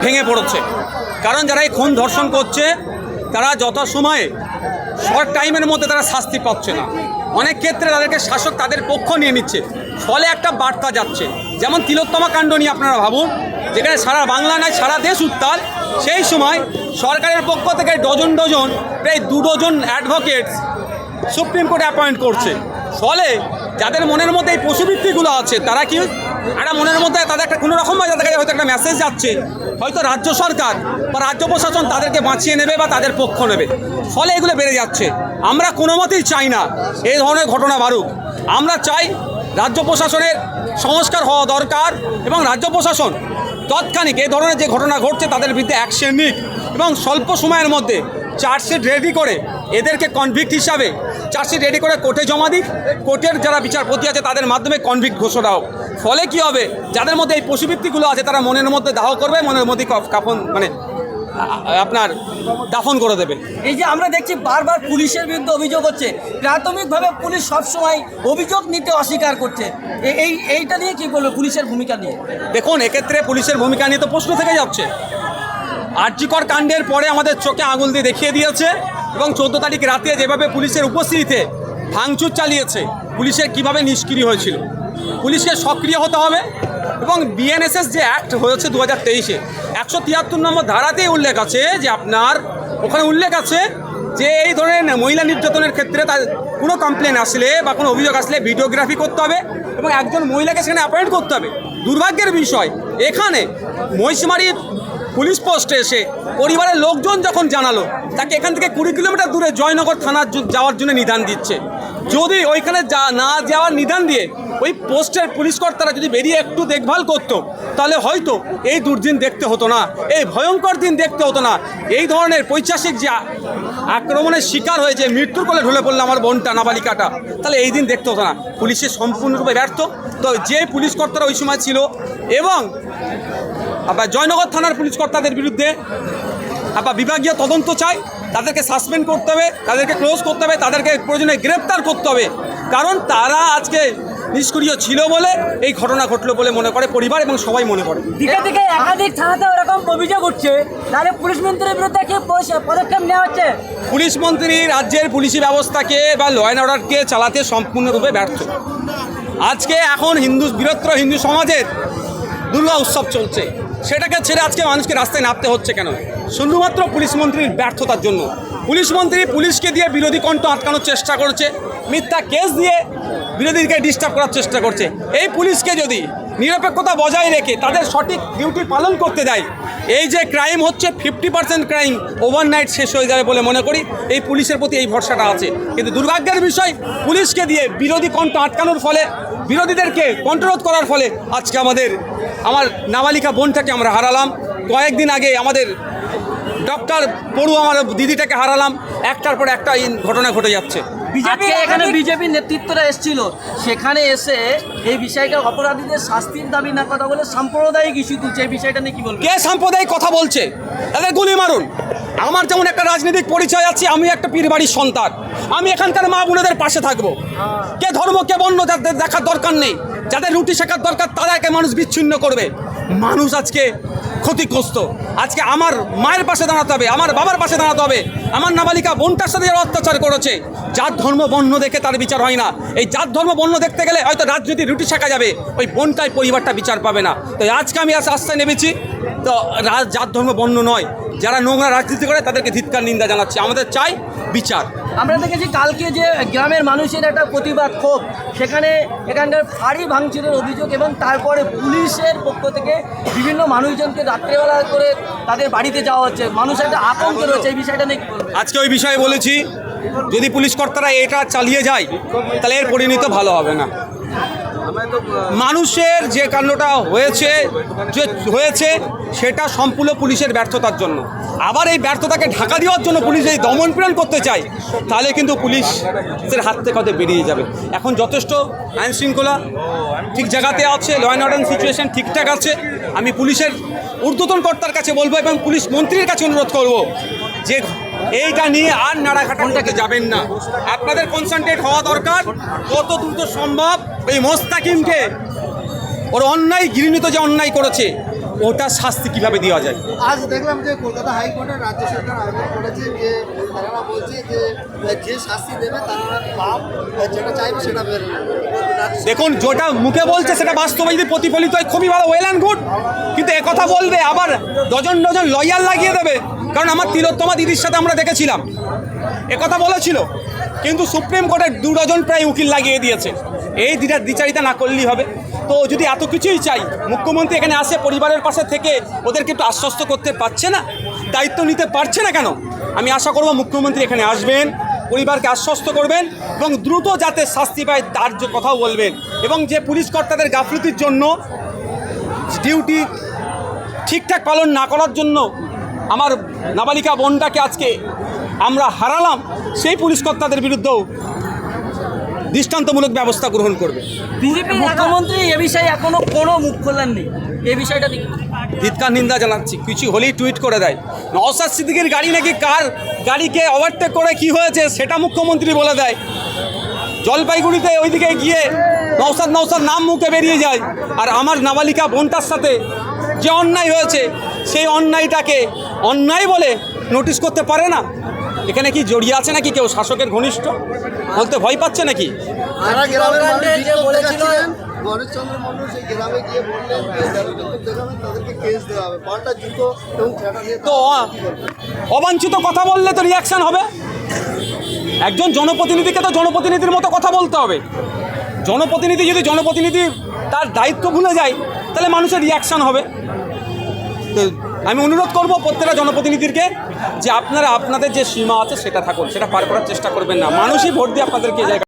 ভেঙে পড়েছে। কারণ যারা এই খুন ধর্ষণ করছে, তারা যত সময়ে শর্ট টাইমের মধ্যে তারা শাস্তি পাচ্ছে না। অনেক ক্ষেত্রে তাদেরকে শাসক তাদের পক্ষ নিয়ে নিচ্ছে। ফলে একটা বার্তা যাচ্ছে। যেমন তিলোত্তমা কাণ্ড নিয়ে আপনারা ভাবুন, যেখানে সারা বাংলা নয়, সারা দেশ উত্তাল। সেই সময় সরকারের পক্ষ থেকে ডজন ডজন, প্রায় দু ডজন অ্যাডভোকেটস সুপ্রিম কোর্টে অ্যাপয়েন্ট করছে। ফলে যাদের মনের মধ্যে এই পশুবৃত্তিগুলো আছে, তারা কি একটা মনের মধ্যে তাদের একটা কোনো রকমভাবে তাদের কাছে হয়তো একটা মেসেজ যাচ্ছে। হয়তো রাজ্য সরকার বা রাজ্য প্রশাসন তাদেরকে বাঁচিয়ে নেবে বা তাদের পক্ষ নেবে। ফলে এগুলো বেড়ে যাচ্ছে। আমরা কোনো মতেই চাই না এই ধরনের ঘটনা বাড়ুক। আমরা চাই রাজ্য প্রশাসনের সংস্কার হওয়া দরকার এবং রাজ্য প্রশাসন তৎক্ষণিক এই ধরনের যে ঘটনা ঘটছে তাদের বিরুদ্ধে অ্যাকশন নিক এবং স্বল্প সময়ের মধ্যে চার্জশিট রেডি করে এদেরকে কনভিক্ট হিসাবে চার্জশিট রেডি করে কোর্টে জমা দিক। কোর্টের যারা বিচারপতি আছে তাদের মাধ্যমে কনভিক্ট ঘোষণা হোক। ফলে কি হবে? যাদের মধ্যে এই পশুবৃত্তিগুলো আছে তারা মনের মধ্যে দাহ করবে মনের মধ্যে কাফন মানে আপনার দাফন করে দেবে। এই যে আমরা দেখছি বারবার পুলিশের বিরুদ্ধে অভিযোগ হচ্ছে প্রাথমিকভাবে পুলিশ সবসময় অভিযোগ নিতে অস্বীকার করছে। এই এইটা নিয়ে কি বলব পুলিশের ভূমিকা নিয়ে? দেখুন এক্ষেত্রে পুলিশের ভূমিকা নিয়ে তো প্রশ্ন থেকে যাচ্ছে। আর্যিকর কাণ্ডের পরে আমাদের চোখে আঙুল দিয়ে দেখিয়ে দিয়েছে এবং চোদ্দ তারিখ রাতে যেভাবে পুলিশের উপস্থিতিতে ভাঙচুর চালিয়েছে, পুলিশের কীভাবে নিষ্ক্রিয় হয়েছিল। পুলিশকে সক্রিয় হতে হবে এবং বিএনএসএস যে অ্যাক্ট হয়েছে দু হাজার তেইশে, একশো তিয়াত্তর নম্বর ধারাতেই উল্লেখ আছে যে আপনার, ওখানে উল্লেখ আছে যে এই ধরনের মহিলা নির্যাতনের ক্ষেত্রে তার কোনো কমপ্লেন আসলে বা কোনো অভিযোগ আসলে ভিডিওগ্রাফি করতে হবে এবং একজন মহিলাকে সেখানে অ্যাপয়েন্ট করতে হবে। দুর্ভাগ্যের বিষয়, এখানে মহিষমারির পুলিশ পোস্টে এসে পরিবারের লোকজন যখন জানালো, তাকে এখান থেকে কুড়ি কিলোমিটার দূরে জয়নগর থানার যাওয়ার জন্য নিদান দিচ্ছে। যদি ওইখানে যা না যাওয়ার নিদান দিয়ে ওই পোস্টের পুলিশ কর্তারা যদি বেরিয়ে একটু দেখভাল করতো, তাহলে হয়তো এই দুর্দিন দেখতে হতো না, এই ভয়ঙ্কর দিন দেখতে হতো না। এই ধরনের পৈশাসিক যে আক্রমণের শিকার হয়েছে মৃত্যুর কোলে ঢলে পড়ল আমার বোনটা নাবালিকাটা তাহলে এই দিন দেখতে হতো না। পুলিশের সম্পূর্ণরূপে ব্যর্থ। তো যে পুলিশ কর্তারা ওই সময় ছিল এবং আবার জয়নগর থানার পুলিশ কর্তাদের বিরুদ্ধে আবার বিভাগীয় তদন্ত চাই। তাদেরকে সাসপেন্ড করতে হবে তাদেরকে ক্লোজ করতে হবে তাদেরকে প্রয়োজনে গ্রেপ্তার করতে হবে। কারণ তারা আজকে নিষ্ক্রিয় ছিল বলে এই ঘটনা ঘটলো বলে মনে করে পরিবার এবং সবাই মনে করে। দিকে দিকে একাধিক থানাতে ওরকম অভিযোগ উঠছে। তাহলে পুলিশ মন্ত্রীর বিরুদ্ধে কি পদক্ষেপ নেওয়া হচ্ছে? পুলিশ মন্ত্রী রাজ্যের পুলিশি ব্যবস্থাকে বা ল অ্যান্ড অর্ডারকে চালাতে সম্পূর্ণরূপে ব্যর্থ। আজকে এখন হিন্দু বৃহত্তর হিন্দু সমাজের দুর্গা উৎসব চলছে। সেটাকে ছেড়ে আজকে মানুষকে রাস্তায় নামতে হচ্ছে কেন? শুধুমাত্র পুলিশ মন্ত্রীর ব্যর্থতার জন্য। পুলিশ মন্ত্রী পুলিশকে দিয়ে বিরোধী কণ্ঠ আটকানোর চেষ্টা করছে, মিথ্যা কেস দিয়ে বিরোধীকে ডিস্টার্ব করার চেষ্টা করছে। এই পুলিশকে যদি নিরপেক্ষতা বজায় রেখে তাদের সঠিক ডিউটি পালন করতে দেয়। এই যে ক্রাইম হচ্ছে ফিফটি পার্সেন্ট ক্রাইম ওভারনাইট শেষ হয়ে যাবে বলে মনে করি। এই পুলিশের প্রতি এই ভরসাটা আছে। কিন্তু দুর্ভাগ্যের বিষয়, পুলিশকে দিয়ে বিরোধী কণ্ঠ আটকানোর ফলে, বিরোধীদেরকে কন্ট্রোল করার ফলে আজকে আমাদের, আমার নাবালিকা বোনটাকে আমরা হারালাম। কয়েকদিন আগে আমাদের ডক্টর পড়ু আমার দিদিটাকে হারালাম। একটার পর একটা ঘটনা ঘটে যাচ্ছে। বিজেপি এখানে বিজেপি নেতৃত্বরা এসেছিল। সেখানে এসে এই বিষয়টা অপরাধীদের শাস্তির দাবি না কথা বলে সাম্প্রদায়িক ইস্যু তুলছে। এই বিষয়টা নিয়ে কি বলবেন? কে সাম্প্রদায়িক কথা বলছে? তাদের গুলি মারুন। আমার যেমন একটা রাজনৈতিক পরিচয় আছে আমি একটা পীর বাড়ির সন্তান। আমি এখানকার মা বোনেদের পাশে থাকব। কে ধর্ম কে বন্য যাদের দেখার দরকার নেই যাদের রুটি শেখার দরকার তাদেরকে মানুষ বিচ্ছিন্ন করবে। মানুষ আজকে ক্ষতিগ্রস্ত। আজকে আমার মায়ের পাশে দাঁড়াতে হবে, আমার বাবার পাশে দাঁড়াতে হবে। আমার নাবালিকা বোনটার সাথে যারা অত্যাচার করেছে, জাত, ধর্ম, বর্ণ দেখে তার বিচার হয় না। এই জাত, ধর্ম, বর্ণ দেখতে গেলে হয়তো রাজনীতি রুটি শেখা যাবে, ওই বোনটাই পরিবারটা বিচার পাবে না। তো আজকে আমি আজ আশ্রয় নেমেছি তো রাজ জাত ধর্ম বর্ণ নয়। যারা নোংরা রাজনীতি করে তাদেরকে ধিৎকার নিন্দা জানাচ্ছি। আমাদের চাই বিচার। আমরা দেখেছি কালকে যে গ্রামের মানুষের একটা প্রতিবাদ ক্ষোভ। সেখানে এখানকার ফাঁড়ি ভাঙচুরের অভিযোগ এবং তারপরে পুলিশের পক্ষ থেকে বিভিন্ন মানুষজনকে রাত্রেবেলা করে তাদের বাড়িতে যাওয়া হচ্ছে। মানুষ একটা আতঙ্ক রয়েছে এই বিষয়টা নিয়ে আজকে ওই বিষয়ে বলেছি যদি পুলিশ কর্তারা এটা চালিয়ে যায় তাহলে এর পরিণত ভালো হবে না। মানুষের যে কাণ্ডটা হয়েছে, যে হয়েছে, সেটা সম্পূর্ণ পুলিশের ব্যর্থতার জন্য। আবার এই ব্যর্থতাকে ঢাকা দেওয়ার জন্য পুলিশ যদি দমনপীড়ন করতে চায়, তাহলে কিন্তু পুলিশের হাত থেকে হয়তো বেরিয়ে যাবে। এখন যথেষ্ট আইন শৃঙ্খলা ঠিক জায়গাতে আছে ল অ্যান্ড অর্ডার সিচুয়েশন ঠিকঠাক আছে। আমি পুলিশের ঊর্ধ্বতন কর্তার কাছে বলব এবং পুলিশ মন্ত্রীর কাছে অনুরোধ করব যে এইটা নিয়ে আর নাড়াঘাটাটাকে যাবেন না। আপনাদের কনসেন্ট্রেট হওয়া দরকার। কত দ্রুত সম্ভব এই মোস্তাকিমকে ওর অন্যায় গৃহীত যে অন্যায় করেছে ওটা শাস্তি কীভাবে দেওয়া যায়? আজ দেখলাম যে কলকাতা হাইকোর্টের রাজ্য সরকার আবেদন করেছে যে তারা বলছে যে যে শাস্তি দেবে তারা পাপ যেটা চাইবে সেটা বের দেখুন যেটা মুখে বলছে সেটা বাস্তবে যদি প্রতিফলিত হয় খুবই ভালো ওয়েল অ্যান্ড গুড কিন্তু একথা বলবে আবার ডজন ডজন লয়ার লাগিয়ে দেবে। কারণ আমার তিলোত্তমা দিদির সাথে আমরা দেখেছিলাম। একথা বলেছিল। কিন্তু সুপ্রিম কোর্টের দু ডজন প্রায় উকিল লাগিয়ে দিয়েছে। এই দিটা দ্বিচারিতা না করলেই হবে। তো যদি এত কিছুই চাই, মুখ্যমন্ত্রী এখানে আসে পরিবারের পাশে থেকে ওদেরকে একটু আশ্বস্ত করতে পারছে না? দায়িত্ব নিতে পারছে না কেন? আমি আশা করব মুখ্যমন্ত্রী এখানে আসবেন, পরিবারকে আশ্বস্ত করবেন এবং দ্রুত যাতে শাস্তি পায় তার যে কথাও বলবেন এবং যে পুলিশ কর্তাদের গাফলতির জন্য ডিউটি ঠিকঠাক পালন না করার জন্য আমার নাবালিকা বোনটাকে আজকে আমরা হারালাম সেই পুলিশ কর্তাদের বিরুদ্ধেও দৃষ্টান্তমূলক ব্যবস্থা গ্রহণ করবে। বিজেপি মুখ্যমন্ত্রী এ বিষয়ে এখনও কোনো মুখ খোলেননি এ বিষয়টা ধিৎকার নিন্দা জানাচ্ছি কিছু হলেই টুইট করে দেয়। নওসাদ সিদ্দিকের গাড়ি নাকি কার গাড়িকে ওভারটেক করে কি হয়েছে সেটা মুখ্যমন্ত্রী বলে দেয়। জলপাইগুড়িতে ওইদিকে গিয়ে নওসাদ নওসাদ নাম মুখে বেরিয়ে যায় আর আমার নাবালিকা বোনটার সাথে যে অন্যায় হয়েছে সেই অন্যায়টাকে অন্যায় বলে নোটিশ করতে পারে না। এখানে কি জড়িয়ে আছে নাকি কেউ? শাসকের ঘনিষ্ঠ? বলতে ভয় পাচ্ছে নাকি? যারা গ্রামের মানুষ যে বিক্ষোভ বলেছিল- দেখাচ্ছিলেন, গণেশচন্দ্র মন্ডল সেই গ্রামে গিয়ে বললেন যে যারা বিক্ষোভ দেখাবেন তাদেরকে কেস দেওয়া হবে। পাল্টা জুতো এবং তো অবাঞ্ছিত কথা বললে তো রিয়াকশন হবে। একজন জনপ্রতিনিধিকে তো জনপ্রতিনিধির মতো কথা বলতে হবে। জনপ্রতিনিধি যদি জনপ্রতিনিধি তার দায়িত্ব ভুলে যায় তাহলে মানুষের রিয়াকশন হবে। আমি অনুরোধ করব প্রত্যেকটা জনপ্রতিনিধিকে যে আপনারা আপনাদের যে সীমা আছে সেটা থাকুন, সেটা পার করার চেষ্টা করবেন না। মানুষই ভোট দিয়ে আপনাদেরকে এই জায়গায়